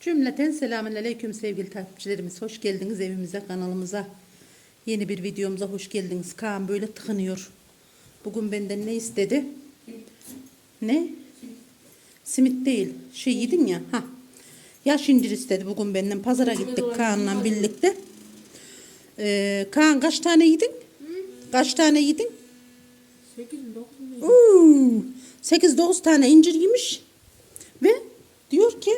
Cümleten selamun aleyküm sevgili takipçilerimiz. Hoş geldiniz evimize, kanalımıza. Yeni bir videomuza hoş geldiniz. Kaan böyle tıkınıyor. Bugün benden ne istedi? Ne? Simit değil. Şey yedin ya. Ha. Yaş incir istedi bugün benden. Pazara gittik Kaan'la birlikte. Ee, Kaan kaç tane yedin? Kaç tane yedin? 8 mi 9 mu? Uuu, 8-9 tane incir yemiş ve diyor ki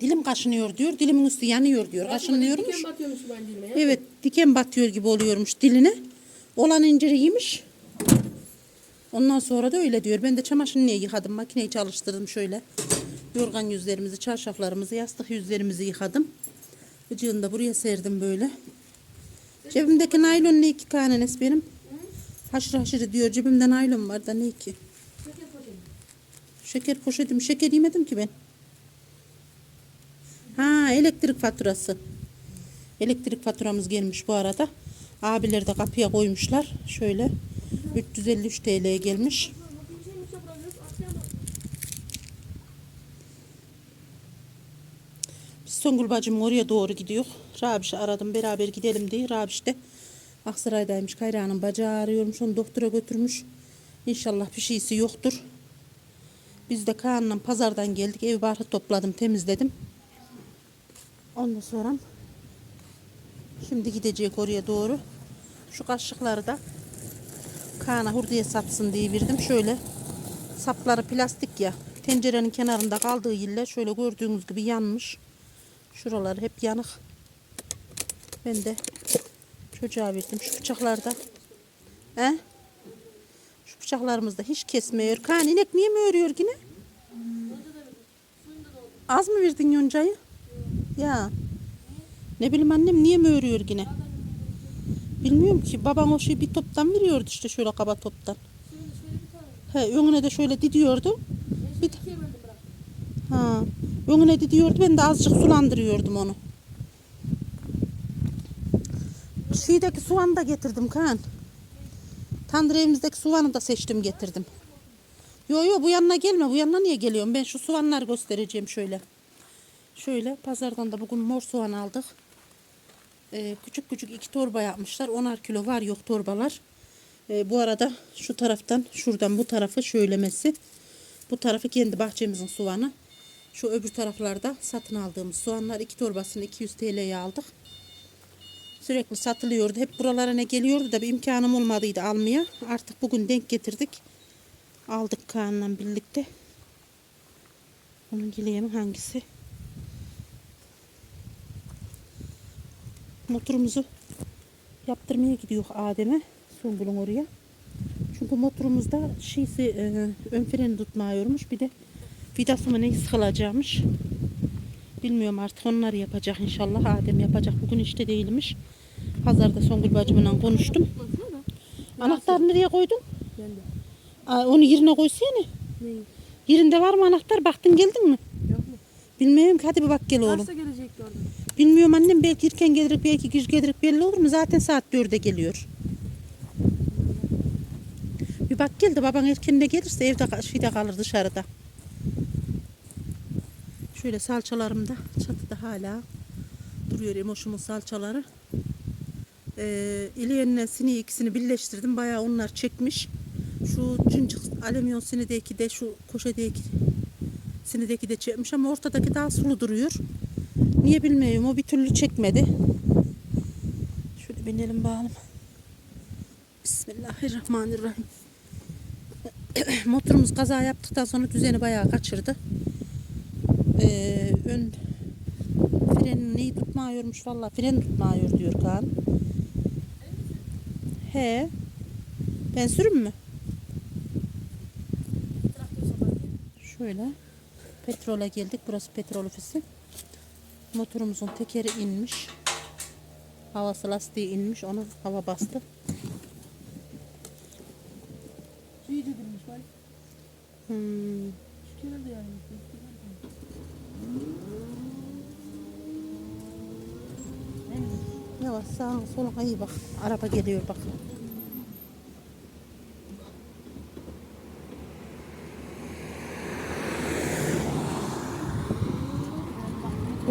dilim kaşınıyor diyor. Dilimin üstü yanıyor diyor. Kaşınıyormuş. Diken batıyormuş ben dilime. Evet diken batıyor gibi oluyormuş diline. Olan inciri yemiş. Ondan sonra da öyle diyor. Ben de çamaşırını niye yıkadım? Makineyi çalıştırdım şöyle. Yorgan yüzlerimizi, çarşaflarımızı, yastık yüzlerimizi yıkadım. Bıcığını da buraya serdim böyle. Cebimdeki naylon ne iki kanenes benim? Haşır haşır diyor. Cebimde naylon var da ne ki? Şeker poşetim. Şeker yemedim ki ben. Elektrik faturası. Elektrik faturamız gelmiş bu arada. Abiler de kapıya koymuşlar. Şöyle 353 TL'ye gelmiş. Biz Songül bacım oraya doğru gidiyor. Rabiş'i aradım beraber gidelim diye. Rabiş de Aksaray'daymış. Kayra'nın bacağı ağrıyormuş. Onu doktora götürmüş. İnşallah bir şeysi yoktur. Biz de Kaan'la pazardan geldik. Ev barkı topladım, temizledim. Ondan sonra şimdi gidecek oraya doğru. Şu kaşıkları da Kaan'a hurdiye satsın diye verdim. Şöyle sapları plastik ya. Tencerenin kenarında kaldığı yerler şöyle gördüğünüz gibi yanmış. Şuralar hep yanık. Ben de çocuğa verdim. Şu bıçaklarda. He? Şu bıçaklarımızda hiç kesmiyor. Kaan inek niye mi örüyor yine? Az mı verdin yoncayı? Ya. Ne bileyim annem niye mi örüyor yine? Bilmiyorum ki. Babam o şeyi bir toptan veriyordu işte şöyle kaba toptan. He, önüne de şöyle didiyordu. Bir Ha, önüne didiyordu. Ben de azıcık sulandırıyordum onu. Şeydeki soğanı da getirdim Kaan. Tandır evimizdeki soğanı da seçtim getirdim. Yo yo bu yanına gelme. Bu yanına niye geliyorum? Ben şu soğanları göstereceğim şöyle. Şöyle pazardan da bugün mor soğan aldık. Ee, küçük küçük iki torba yapmışlar. 10'ar kilo var yok torbalar. Ee, bu arada şu taraftan şuradan bu tarafı şöylemesi. Bu tarafı kendi bahçemizin soğanı. Şu öbür taraflarda satın aldığımız soğanlar iki torbasını 200 TL'ye aldık. Sürekli satılıyordu. Hep buralara ne geliyordu da bir imkanım olmadıydı almaya. Artık bugün denk getirdik. Aldık Kaan'la birlikte. Onun gileğimi hangisi? Motorumuzu yaptırmaya gidiyor Adem'e. Sungul'un oraya. Çünkü motorumuzda şeysi e, ön freni tutmuyormuş. Bir de vidası mı ne sıkılacakmış. Bilmiyorum artık onları yapacak inşallah. Adem yapacak. Bugün işte değilmiş. Pazarda Songül bacımla konuştum. Anahtarı nereye koydun? Aa, onu yerine koysana. Yerinde var mı anahtar? Baktın geldin mi? Yok mu? Bilmiyorum ki hadi bir bak gel oğlum. Bilmiyorum annem belki erken gelir belki geç gelir belli olur mu? Zaten saat 4'e geliyor. Bir bak gel de baban erkenine gelirse evde şeyde kalır dışarıda. Şöyle salçalarım da çatıda hala duruyor emoşumun salçaları. Ee, ileyenle sini ikisini birleştirdim. Bayağı onlar çekmiş. Şu cıncık alüminyum sinideki de şu koşedeki sinideki de çekmiş ama ortadaki daha sulu duruyor. Niye bilmiyorum o bir türlü çekmedi. Şöyle binelim bakalım. Bismillahirrahmanirrahim. Motorumuz kaza yaptıktan sonra düzeni bayağı kaçırdı. Ee, ön freni neyi tutmuyormuş valla fren tutmuyor diyor Kaan. He. Ben sürüm mü? Şöyle. Petrole geldik. Burası petrol ofisi. Motorumuzun tekeri inmiş. Havası lastiği inmiş. Ona hava bastı. Suyu dedirmiş bak. Hmm. Şu kenarda yani. Yavaş sağa sola iyi bak. Araba geliyor bak.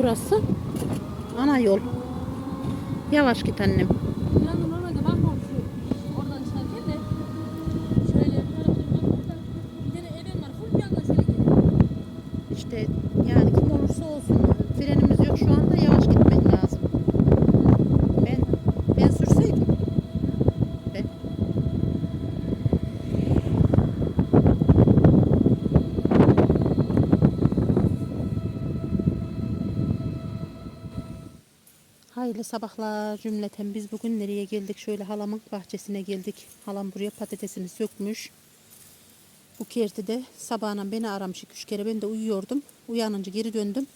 Burası ana yol. Yavaş git annem. Ben de normalde bakmam şu oradan çıkarken de şöyle yapıyorum da bir tane evim var full bir anda şöyle gidiyor. İşte yani kim olursa olsun frenimiz yok şu anda yavaş gitmek lazım. Ben ben sürseydim. Ben. Hayırlı sabahlar cümleten biz bugün nereye geldik? Şöyle halamın bahçesine geldik. Halam buraya patatesini sökmüş. Bu kerti de sabahına beni aramış iki üç kere. Ben de uyuyordum. Uyanınca geri döndüm.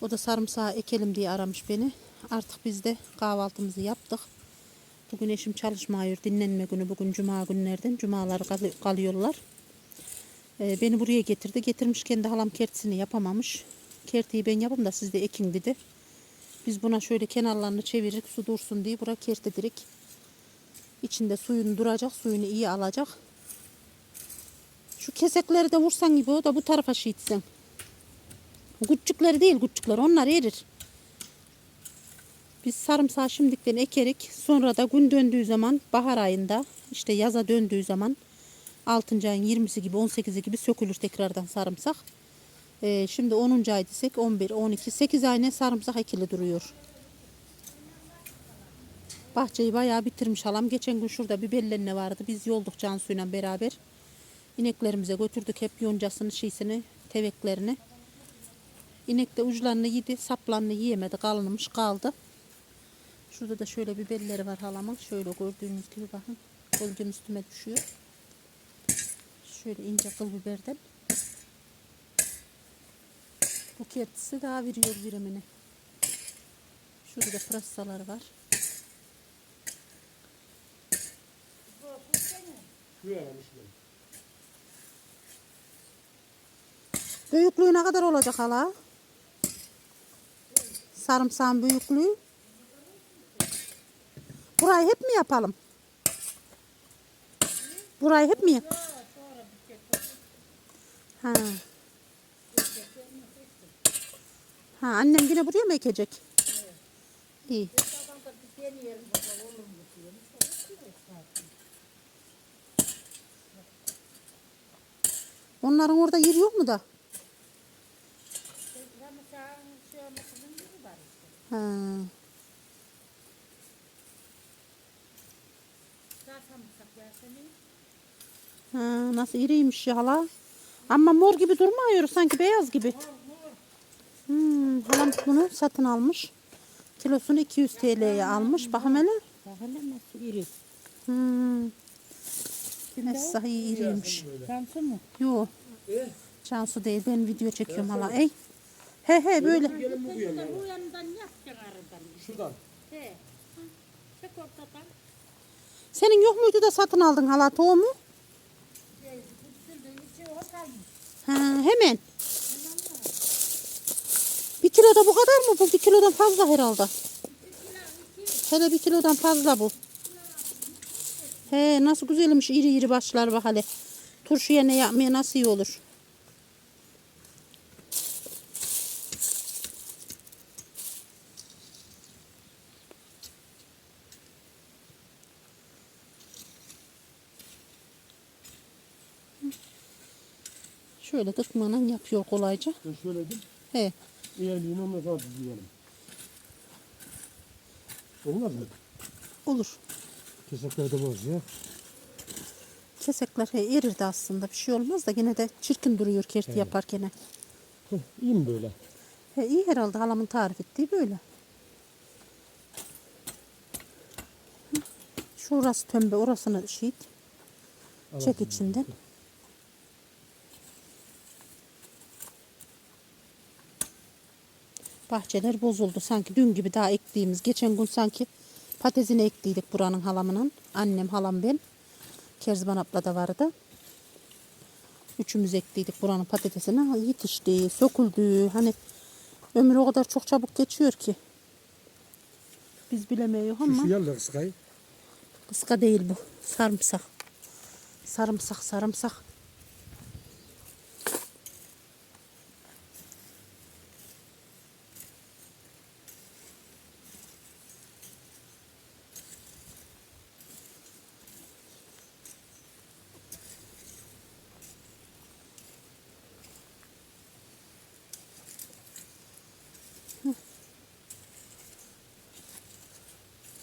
O da sarımsağı ekelim diye aramış beni. Artık biz de kahvaltımızı yaptık. Bugün eşim çalışmıyor. Dinlenme günü bugün cuma günlerden. Cumalar kal- kalıyorlar. Ee, beni buraya getirdi. Getirmişken de halam kertisini yapamamış. Kertiyi ben yapayım da siz de ekin dedi. Biz buna şöyle kenarlarını çevirip su dursun diye bura kerti direkt. İçinde suyunu duracak. Suyunu iyi alacak. Şu kesekleri de vursan gibi o da bu tarafa şiitsin. Küçükleri değil küçükler onlar erir. Biz sarımsağı şimdikten ekerik. Sonra da gün döndüğü zaman bahar ayında işte yaza döndüğü zaman 6. ayın 20'si gibi 18'i gibi sökülür tekrardan sarımsak. Ee, şimdi 10. ay desek 11, 12, 8 ay ne sarımsak ekili duruyor. Bahçeyi bayağı bitirmiş halam. Geçen gün şurada bir bellenme vardı. Biz yolduk Cansu'yla beraber. İneklerimize götürdük hep yoncasını, şişini, teveklerini. İnek de uçlarını yedi, saplarını yiyemedi, kalınmış kaldı. Şurada da şöyle biberleri var halamın. Şöyle gördüğünüz gibi bakın. Gölgem üstüme düşüyor. Şöyle ince kıl biberden. Bu kertisi daha veriyor birimini. Şurada da pırasalar var. Büyüklüğü ne kadar olacak hala? Sarımsağın büyüklüğü. Burayı hep mi yapalım? Burayı hep mi? Ha. Ha annem yine buraya mı ekecek? İyi. Onların orada yeri yok mu da? Ha. Ha, nasıl iriymiş ya hala. Ama mor gibi durmuyor sanki beyaz gibi. Hmm, halam bunu satın almış. Kilosunu 200 TL'ye almış. Bakın hele. Bakalım nasıl iri. Hmm. İyi iriymiş. Şansı mı? Yo. Cansu değil ben video çekiyorum hala. Ey. He he böyle. Bu yandan yap. Şuradan. He. Çek ortadan. Senin yok muydu da satın aldın hala tohumu? Kutsulduğun içi o kalmış. Ha, hemen. Kilo da bu kadar mı? Bu bir kilodan fazla herhalde. Hele bir kilodan fazla bu. He nasıl güzelmiş iri iri başlar bak hele. Turşuya ne yapmaya nasıl iyi olur. Şöyle tıkmanan yapıyor kolayca. Ben söyledim. He. Eğerliğini ondan sonra düzleyelim. Olmaz mı? Olur. Kesekler de boz ya. Kesekler he, erirdi aslında. Bir şey olmaz da yine de çirkin duruyor kerti yaparken. Heh, iyi mi böyle? He, iyi herhalde halamın tarif ettiği böyle. Hı. Şurası tömbe orasını şiit. Çek içinden. Bahçeler bozuldu. Sanki dün gibi daha ektiğimiz. Geçen gün sanki patatesini ektiydik buranın halamının. Annem, halam ben. Kerzban abla da vardı. Üçümüz ektiydik buranın patatesini. Yetişti, söküldü. Hani ömür o kadar çok çabuk geçiyor ki. Biz bilemiyoruz ama Şu yalla kıskayı. kıska değil bu. Sarımsak. Sarımsak, sarımsak.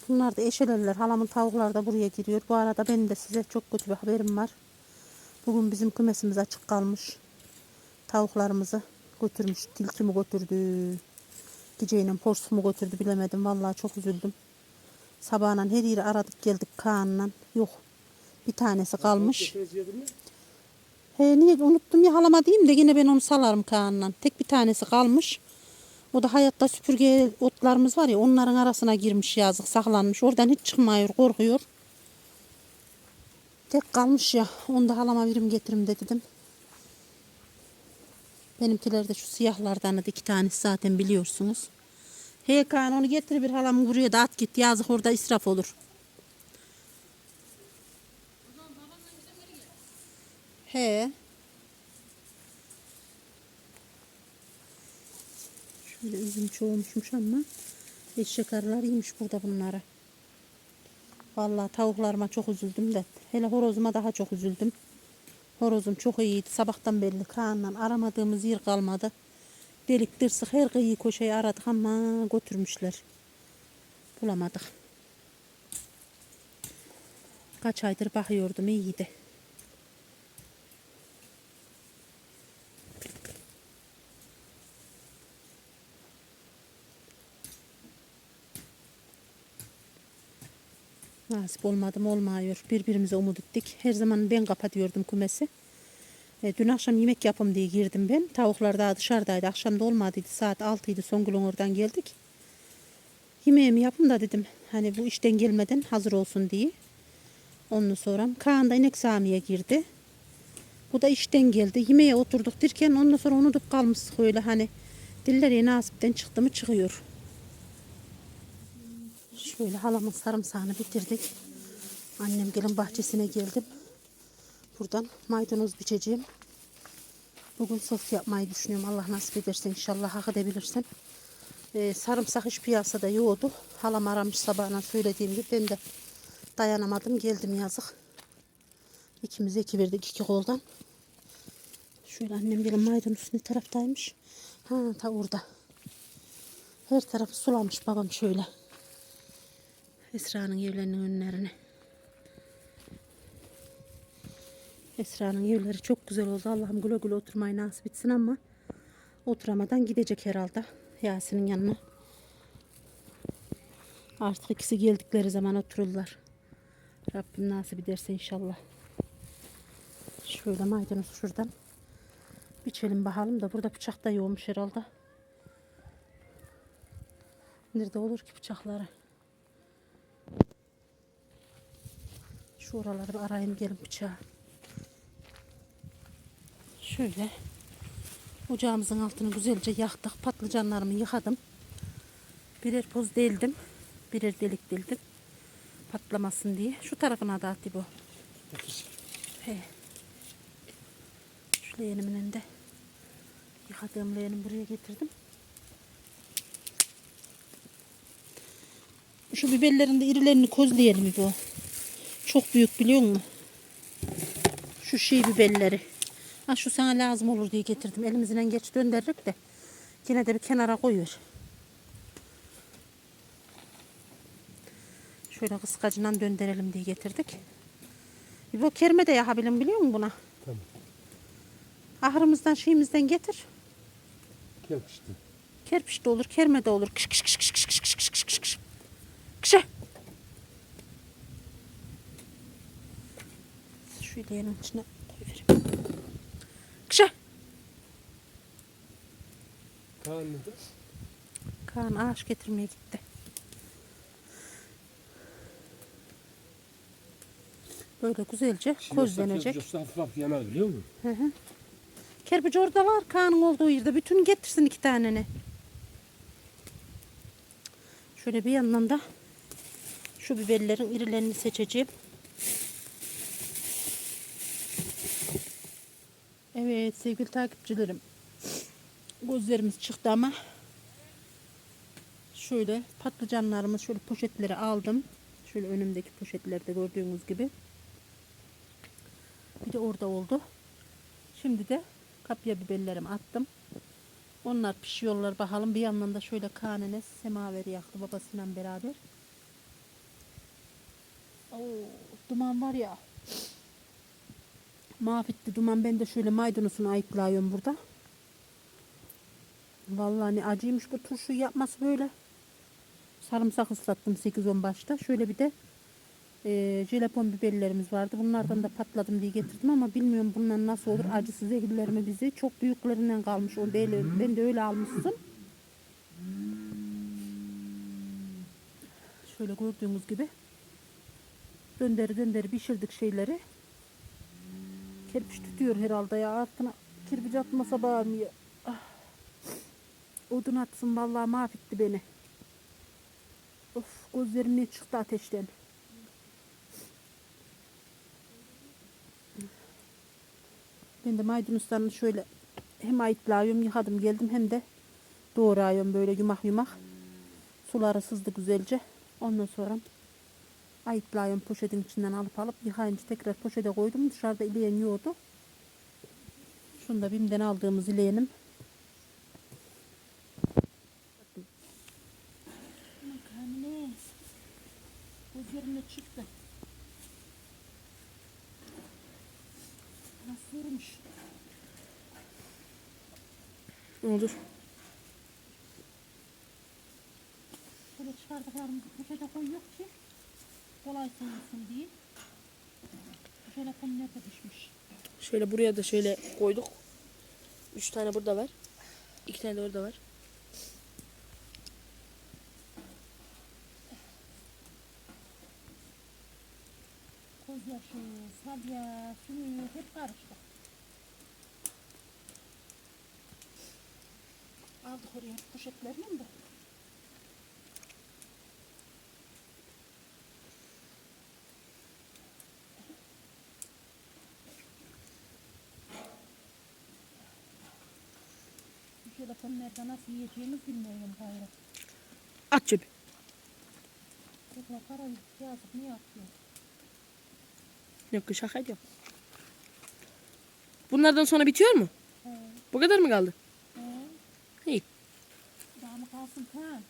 Bunlar da eşelerler. Halamın tavukları da buraya giriyor. Bu arada benim de size çok kötü bir haberim var. Bugün bizim kümesimiz açık kalmış. Tavuklarımızı götürmüş. Tilki mi götürdü? Geceyle porsu mu götürdü bilemedim. Vallahi çok üzüldüm. Sabahla her yeri aradık geldik Kaan'la. Yok. Bir tanesi kalmış. He niye unuttum ya halama diyeyim de yine ben onu salarım Kaan'la. Tek bir tanesi kalmış. O da hayatta süpürge otlarımız var ya onların arasına girmiş yazık saklanmış. Oradan hiç çıkmıyor korkuyor. Tek kalmış ya. Onu da halama birim getirim de dedim. Benimkiler de şu siyahlardan da iki tanesi zaten biliyorsunuz. He Kaan onu getir bir halam buraya da at git. Yazık orada israf olur. He. Şöyle üzüm çoğulmuşmuş ama eşek arılar yemiş burada bunları. Vallahi tavuklarıma çok üzüldüm de. Hele horozuma daha çok üzüldüm. Horozum çok iyiydi. Sabahtan belli Kaan'la aramadığımız yer kalmadı. Delik dırsık her kıyı köşeyi aradık ama götürmüşler. Bulamadık. Kaç aydır bakıyordum iyiydi. Nasip olmadı olmuyor. Birbirimize umut ettik. Her zaman ben kapatıyordum kümesi. E, dün akşam yemek yapım diye girdim ben. Tavuklar daha dışarıdaydı. Akşam da olmadıydı. Saat 6'ydı. Songül'ün oradan geldik. Yemeğimi yapın da dedim. Hani bu işten gelmeden hazır olsun diye. Ondan sonra Kaan da inek samiye girdi. Bu da işten geldi. Yemeğe oturduk derken ondan sonra unutup kalmıştık öyle hani. Diller ya nasipten çıktı mı çıkıyor. Şöyle halamın sarımsağını bitirdik. Annem gelin bahçesine geldim. Buradan maydanoz biçeceğim. Bugün sos yapmayı düşünüyorum. Allah nasip ederse inşallah hak edebilirsem. Ee, sarımsak hiç piyasada yoktu. Halam aramış sabahına söylediğim gibi ben de dayanamadım. Geldim yazık. İkimiz iki verdik iki koldan. Şöyle annem gelin maydanoz ne taraftaymış? Ha ta orada. Her tarafı sulamış babam şöyle. Esra'nın evlerinin önlerini. Esra'nın evleri çok güzel oldu. Allah'ım güle güle oturmayı nasip etsin ama oturamadan gidecek herhalde Yasin'in yanına. Artık ikisi geldikleri zaman otururlar. Rabbim nasip ederse inşallah. Şöyle maydanoz şuradan. Biçelim bakalım da burada bıçak da yoğmuş herhalde. Nerede olur ki bıçakları? Şu oraları arayayım gelin bıçağı. Şöyle ocağımızın altını güzelce yaktık. Patlıcanlarımı yıkadım. Birer poz deldim. Birer delik deldim. Patlamasın diye. Şu tarafına da attı bu. He. Şu leğenimin önünde. Yıkadığım leğenimi buraya getirdim. Şu biberlerin de irilerini közleyelim bu. Çok büyük biliyor musun? Şu şey biberleri. Ha şu sana lazım olur diye getirdim. Elimizden geç döndürürük de. Yine de bir kenara koyuyor. Şöyle kıskacından döndürelim diye getirdik. Bu kerme de yakabilirim biliyor musun buna? Tamam. Ahırımızdan şeyimizden getir. Gel işte. Kerpiç de olur, kerme de olur. Kış kış kış kış kış kış kış kış kış kış. Kışa. Şu ileğinin içine koyuvereyim. Kışa. Kaan'ı da Kaan ağaç getirmeye gitti. Böyle güzelce közlenecek. Hafif hafif yanar biliyor musun? Hı hı. Kerpiç orada var Kaan'ın olduğu yerde. Bütün getirsin iki taneni. Şöyle bir yandan da şu biberlerin irilerini seçeceğim. Evet sevgili takipçilerim. Gözlerimiz çıktı ama şöyle patlıcanlarımı şöyle poşetlere aldım. Şöyle önümdeki poşetlerde gördüğünüz gibi. Bir de orada oldu. Şimdi de kapya biberlerimi attım. Onlar pişiyorlar bakalım. Bir yandan da şöyle kanene semaveri yaktı babasıyla beraber. Oo, duman var ya. Mahvetti duman. Ben de şöyle maydanozunu ayıklıyorum burada. Vallahi ne acıymış bu turşu yapması böyle. Sarımsak ıslattım 8-10 başta. Şöyle bir de e, jelepon biberlerimiz vardı. Bunlardan da patladım diye getirdim ama bilmiyorum bunlar nasıl olur. Acısı zehirler mi bizi? Çok büyüklerinden kalmış. O değil, ben de öyle almıştım. Şöyle gördüğünüz gibi dönderi dönderi pişirdik şeyleri. Kerpiç tutuyor herhalde ya. Altına kirpiç atmasa bağırmıyor. Ah. Odun atsın vallahi mahvetti beni. Of gözlerim ne çıktı ateşten. Ben de maydanozlarını şöyle hem ayıtlıyorum yıkadım geldim hem de doğrayıyorum böyle yumak yumak. Suları sızdı güzelce. Ondan sonra ayıtlıyorum poşetin içinden alıp alıp yıkayınca tekrar poşete koydum. Dışarıda ileyen yoğurdu. Şunu da BİM'den aldığımız ileyenim. Gözlerine çıktı. Nasıl vurmuş? Ne olur? Böyle çıkardıklarımızı poşete koyuyor ki kolay soğusun diye. Şöyle kum nerede düşmüş? Şöyle buraya da şöyle koyduk. Üç tane burada var. İki tane de orada var. Gözyaşı, salya, suyu hep karıştı. Aldık oraya poşetlerini de. Bu telefonlarda nasıl yiyeceğimiz bilmiyorum gayrı. At çöpü. Çocuklar para yazıp ne yapıyor? Yok şaka ediyorum. Bunlardan sonra bitiyor mu? He, Bu kadar mı kaldı? he. İyi. Daha mı kalsın ha?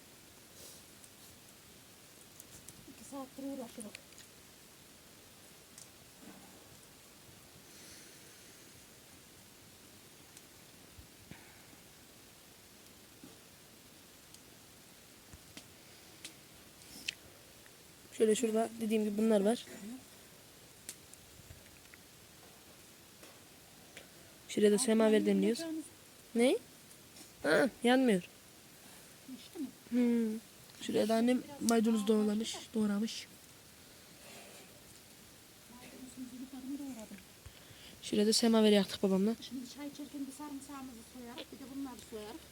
İki saattir uğraşırız. Şöyle şurada dediğim gibi bunlar var. Şuraya da semaver demliyoruz. Ne? Ha, yanmıyor. Hmm. Şuraya da annem maydanoz doğramış, doğramış. Şuraya da semaver yaktık babamla. Şimdi çay içerken bir sarımsağımızı soyarak bir de bunları soyarak.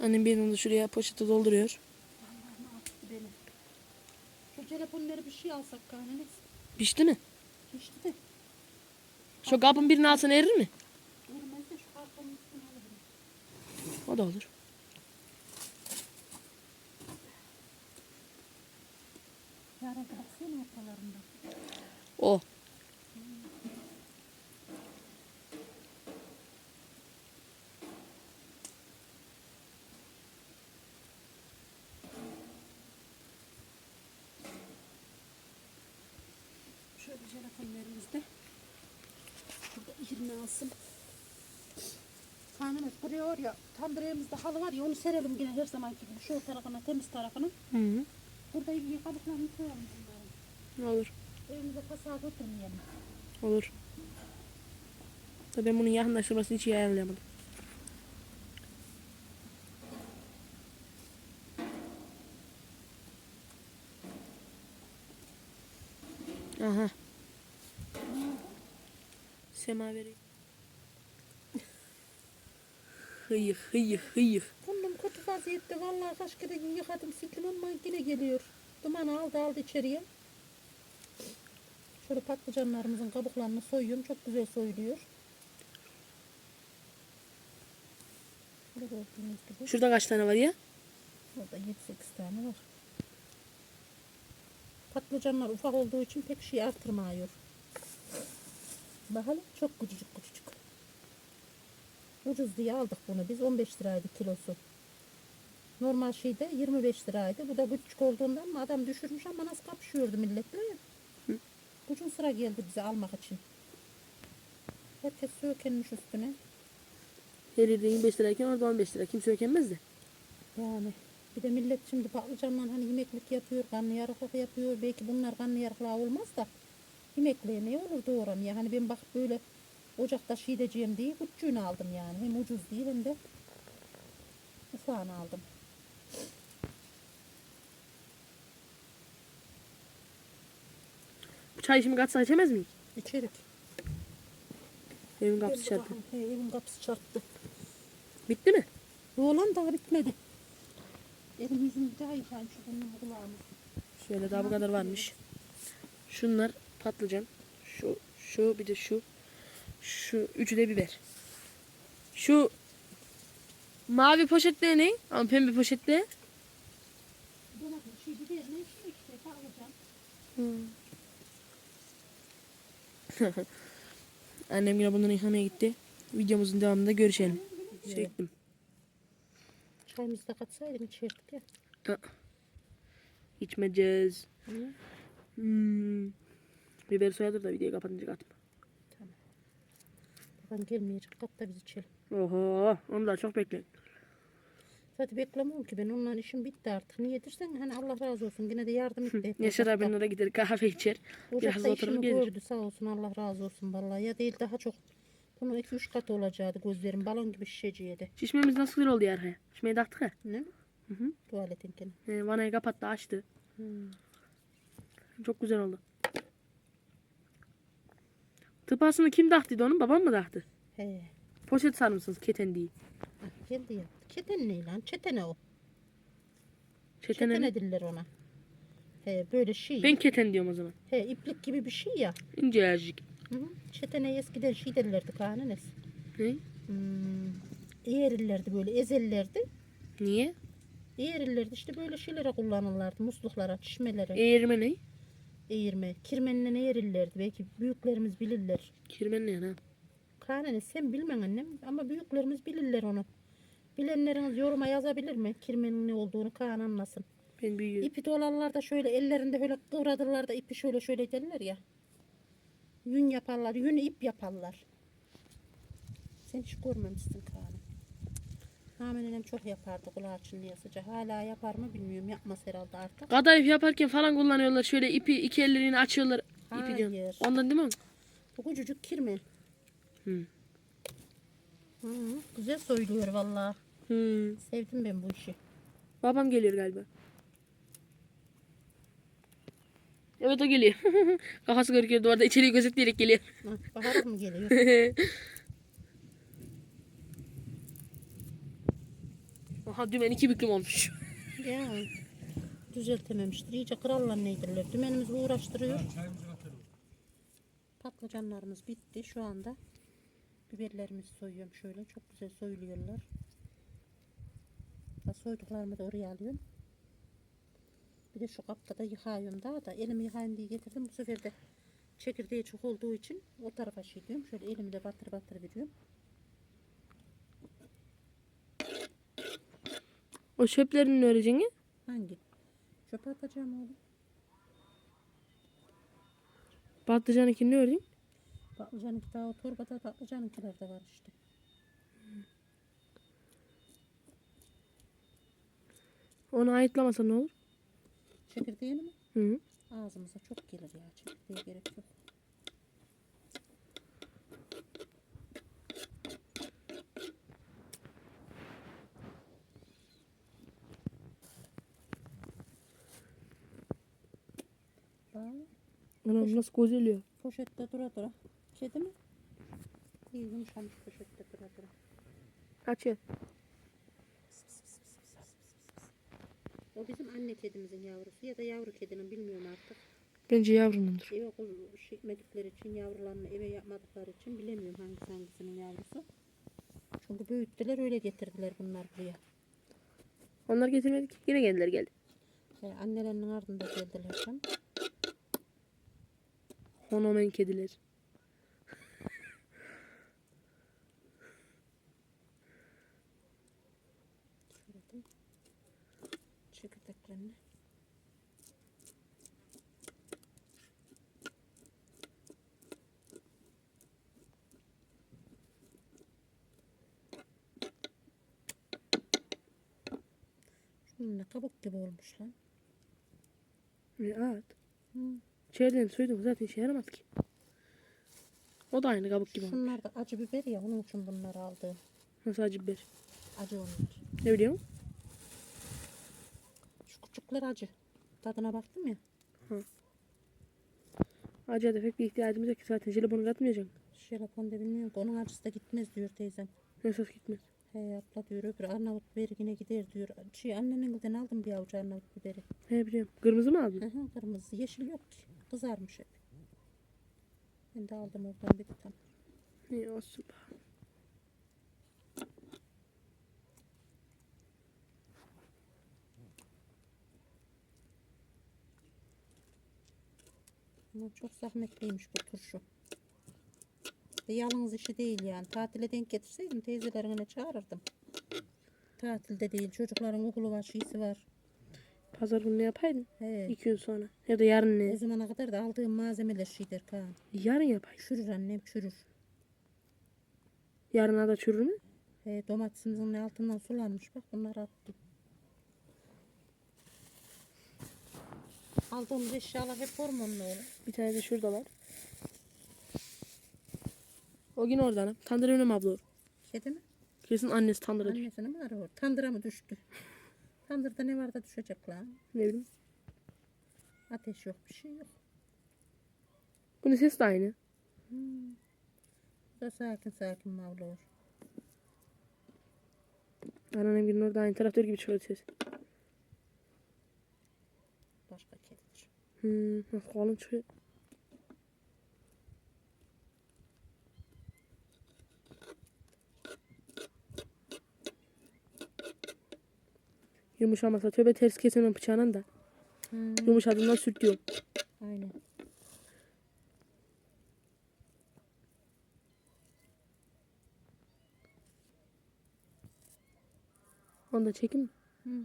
Annem bir yanında şuraya poşete dolduruyor. Şu telefonları bir şey alsak kaneniz. Pişti mi? İşte de. Şu kabın birini alsan erir mi? Görmez de şu kartonun üstüne alırım. O da olur. Yarın baksana ortalarında. O. Şöyle telefonlarımızda. İrme alsın. Kanemiz buraya oraya tandırığımızda halı var ya onu serelim yine her zamanki gibi şu tarafına temiz tarafına. Hı hı. Burada yıkadıklarını koyalım bunları. Olur. Evimize kasağa götürmeyelim. Olur. Da ben bunun yakınlaştırmasını hiç iyi ayarlayamadım. Aha. Semaveri. Hıyık hıyık hıyık. Burnum kötü vaziyette. Vallahi kaç kere yıkadım sildim ama yine geliyor. Dumanı aldı aldı içeriye. Şöyle patlıcanlarımızın kabuklarını soyuyorum. Çok güzel soyuluyor. Şurada kaç tane var ya? Burada 7-8 tane var. Patlıcanlar ufak olduğu için pek şey artırmıyor. Bakalım çok küçücük küçücük. Ucuz diye aldık bunu. Biz 15 liraydı kilosu. Normal şeyde 25 liraydı. Bu da küçük olduğundan mı adam düşürmüş ama nasıl kapışıyordu milletle. Ucun sıra geldi bize almak için. Herkes sökenmiş üstüne. Her yerde 25 lirayken orada 15 lira. Kimse ökenmez de. Yani bir de millet şimdi patlıcanla hani yemeklik yapıyor, karnıyarıklık yapıyor. Belki bunlar karnıyarıklığa olmaz da yemekliğe ne olur doğramaya. Hani ben bak böyle ocakta şey edeceğim diye küçüğünü aldım yani. Hem ucuz değil hem de ufağını aldım. Bu çay şimdi katsa içemez miyim? İçerik. Evin kapısı çarptı. He, evin kapısı çarptı. Bitti mi? Bu olan daha bitmedi. Elim yüzüm daha yıkayım şu bunun kulağımı. Şöyle daha bu kadar varmış. Şunlar patlıcan. Şu, şu bir de şu. Şu üçü de biber. Şu mavi poşette ne? Ama pembe poşette. Domates, biber ne işte patlıcan. Annem yine bunları yıkamaya gitti. Videomuzun devamında görüşelim. Çektim. Çayımızı da katsaydım içerdik ya. İçmeyeceğiz. Niye? Hmm. Biber soyadır da videoyu kapatınca katma. Babam gelmeyecek. Kat da biz içelim. Oho, onu da çok bekleyin. Zaten beklemiyorum ki ben onların işim bitti artık. Niye dersen hani Allah razı olsun yine de yardım etti. Yaşar abinin oraya gider kahve içer. Biraz işimi gelir. gördü sağ olsun Allah razı olsun vallahi. Ya değil daha çok. Bunu 2-3 kat olacaktı gözlerim balon gibi şişeceğiydi. Şişmemiz nasıl oldu ya arkaya. Şişmeyi taktık ha. Ne? Hı hı. Tuvaletinkini. Ee, vanayı kapattı açtı. Hmm. Çok güzel oldu. Tıpasını kim taktıydı onun? Babam mı taktı? He. Poşet sarmışsınız keten diye. Ah, geldi ya. Çeten ne lan? Çetene o. Çetene Çetene mi? diller ona. He böyle şey. Ben keten diyorum o zaman. He iplik gibi bir şey ya. İncecik. Hı hı. Çetene eskiden şey derlerdi kahanenes. Ne? Hmm. Eğerirlerdi böyle ezellerdi. Niye? Eğerirlerdi işte böyle şeylere kullanırlardı. Musluklara, çişmelere. Eğirme ne? Eğirme. Kirmenle eğerirlerdi. Belki büyüklerimiz bilirler. Kirmen ne? Kanene sen bilmen annem ama büyüklerimiz bilirler onu. Bilenleriniz yoruma yazabilir mi? Kirmenin ne olduğunu Kaan anlasın. Ben büyüğüm. İpi dolarlar da şöyle ellerinde böyle kıvradırlar da ipi şöyle şöyle derler ya. Yün yaparlar. Yün ip yaparlar. Sen hiç görmemişsin Kaan'ım. Hamilenem çok yapardı kulağı çınlayasıca. Hala yapar mı bilmiyorum. Yapmaz herhalde artık. Kadayıf yaparken falan kullanıyorlar. Şöyle ipi iki ellerini açıyorlar. İpi diyorum. Hayır. Ondan değil mi? Bu küçücük kirmen. Hı. Hı, güzel söylüyor vallahi. Hmm. Sevdim ben bu işi. Babam geliyor galiba. Evet o geliyor. Kafası görüküyor duvarda içeriği gözetleyerek geliyor. Ha, Bahar mı geliyor? Aha dümen iki büklüm olmuş. ya düzeltememiştir. İyice kralla neydirler. Dümenimiz uğraştırıyor. Patlıcanlarımız bitti şu anda. Biberlerimizi soyuyorum şöyle. Çok güzel soyuluyorlar. Soyduklarımı da oraya alıyorum. Bir de şu kapta da yıkıyorum daha da. Elimi yıkayayım diye getirdim. Bu sefer de çekirdeği çok olduğu için o tarafa şey diyorum. Şöyle elimi de batır batır veriyorum. O çöplerini ne öğreceksin? Hangi? Çöpe atacağım oğlum. Patlıcan ikini ne öğreceksin? Patlıcanınki daha o torbada patlıcanınkiler de var işte. Onu ayıtlamasan ne olur? Çekirdeğini mi? Hı -hı. Ağzımıza çok gelir ya. Çekirdeğe gerek yok. Bak, Anam nasıl güzel ya. poşette dura dura. Kedi mi? İyi yumuşamış poşette dura dura. Kaç ya? O bizim anne kedimizin yavrusu ya da yavru kedinin bilmiyorum artık. Bence yavrunundur. Eve şekmedikleri için yavrularını eve yapmadıkları için bilemiyorum hangisi hangisinin yavrusu. Çünkü büyüttüler öyle getirdiler bunlar buraya. Onlar getirmedik. Yine geldiler geldi. E, annelerinin ardında geldiler tam. Honomen kediler. Çekirdeklerini. Şunun ne kabuk gibi olmuş lan. Evet. Hı. İçeriden soydum zaten işe yaramaz ki. O da aynı kabuk gibi. Şunlar da acı biber ya onun için bunları aldım. Nasıl acı biber. Acı onlar. Ne biliyorum? Şu küçükler acı. Tadına baktım ya. Acıya da pek bir ihtiyacımız yok ki zaten jelibonu katmayacak. Şelapon da bilmiyorum ki onun acısı da gitmez diyor teyzem. Nasıl gitmez. He abla diyor öbür Arnavut biberi yine gider diyor. Şey annenin elden aldım bir avuç Arnavut biberi. He biliyorum. Kırmızı mı aldın? Hı hı, kırmızı yeşil yok ki. Kızarmış hep. Ben de aldım oradan bir tutam. İyi olsun. Ama çok zahmetliymiş bu turşu. Ve yalnız işi değil yani. Tatile denk getirseydim teyzelerine çağırırdım. Tatilde değil. Çocukların okulu var, şeysi var. Pazar günü yapaydın. He. İki gün sonra. Ya da yarın O ne? zamana kadar da aldığım malzemeler şeydir Kaan. Yarın yapaydın. Çürür annem çürür. Yarına da çürür mü? He, domatesimizin altından sulanmış. Bak bunları attım. Aldığımız eşyalar hep hormonlu oğlum. Bir tane de şurada var. O gün orada anam. Tandır önüm abla. Kedi mi? Kesin annesi tandıra düştü. Annesini mi arıyor? Tandıra mı düştü? Tandırda ne var da düşecek lan? Ne bileyim. Ateş yok bir şey yok. Bunun sesi de aynı. Bu da sakin sakin mavlur. Anneannem günün orada aynı traktör gibi çıkıyor ses. Başka kedidir. Hmm, nasıl kalın çıkıyor. Yumuşamasa tövbe ters kesemem bıçağından da. Hmm, Yumuşadığından sürtüyorum. aynen. Onu da çekeyim mi?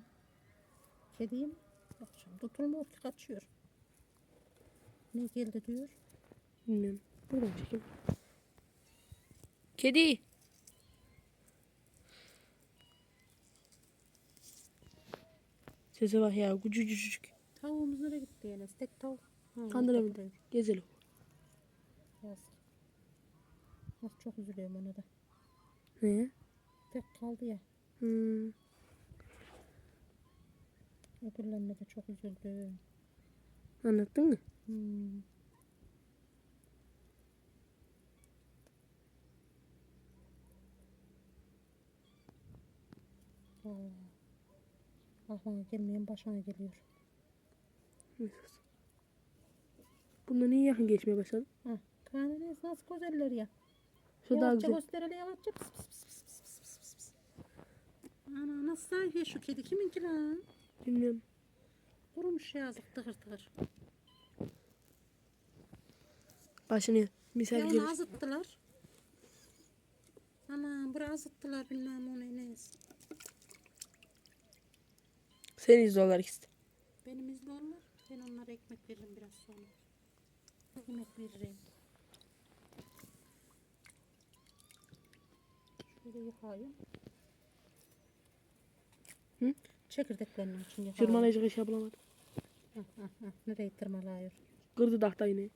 Kediyim. Bakacağım. Tutulmuyor ki kaçıyor. Ne geldi diyor. Bilmiyorum. Buradan çekeyim. Kedi. Sese bak ya. Gücücücük. Tavuğumuz nereye gitti yani? Tek tavuk. Kandıra duruyor. Gezelim. Yazık. Nasıl çok üzülüyorum ona da. Ne? Tek kaldı ya. Hmm. Öbürlerine de çok üzüldüm. Anlattın mı? Hmm. Vallahi. Aklına gelmeyen başına geliyor. Bundan iyi yakın geçmeye başladı. Ha, Karadeniz nasıl güzeller ya. Şu daha yavaşça güzel. yavaşça. Pıs pıs pıs pıs pıs pıs pıs pıs. Ana nasıl sahibi şu kedi kiminki lan? Bilmiyorum. Kurumuş yazık tıkır tıkır. Başını misal Ya onu gelir. azıttılar. Ana bura azıttılar bilmem onu Enes. Sen izle olarak iste. Benim izle onlar. Ben onlara ekmek veririm biraz sonra. Ekmek veririm. Şöyle yıkayayım. Hı? Çekirdeklerini için yıkayayım. Tırmalayıcı eşya bulamadım. Nereye tırmalıyor? Kırdı dahta yine.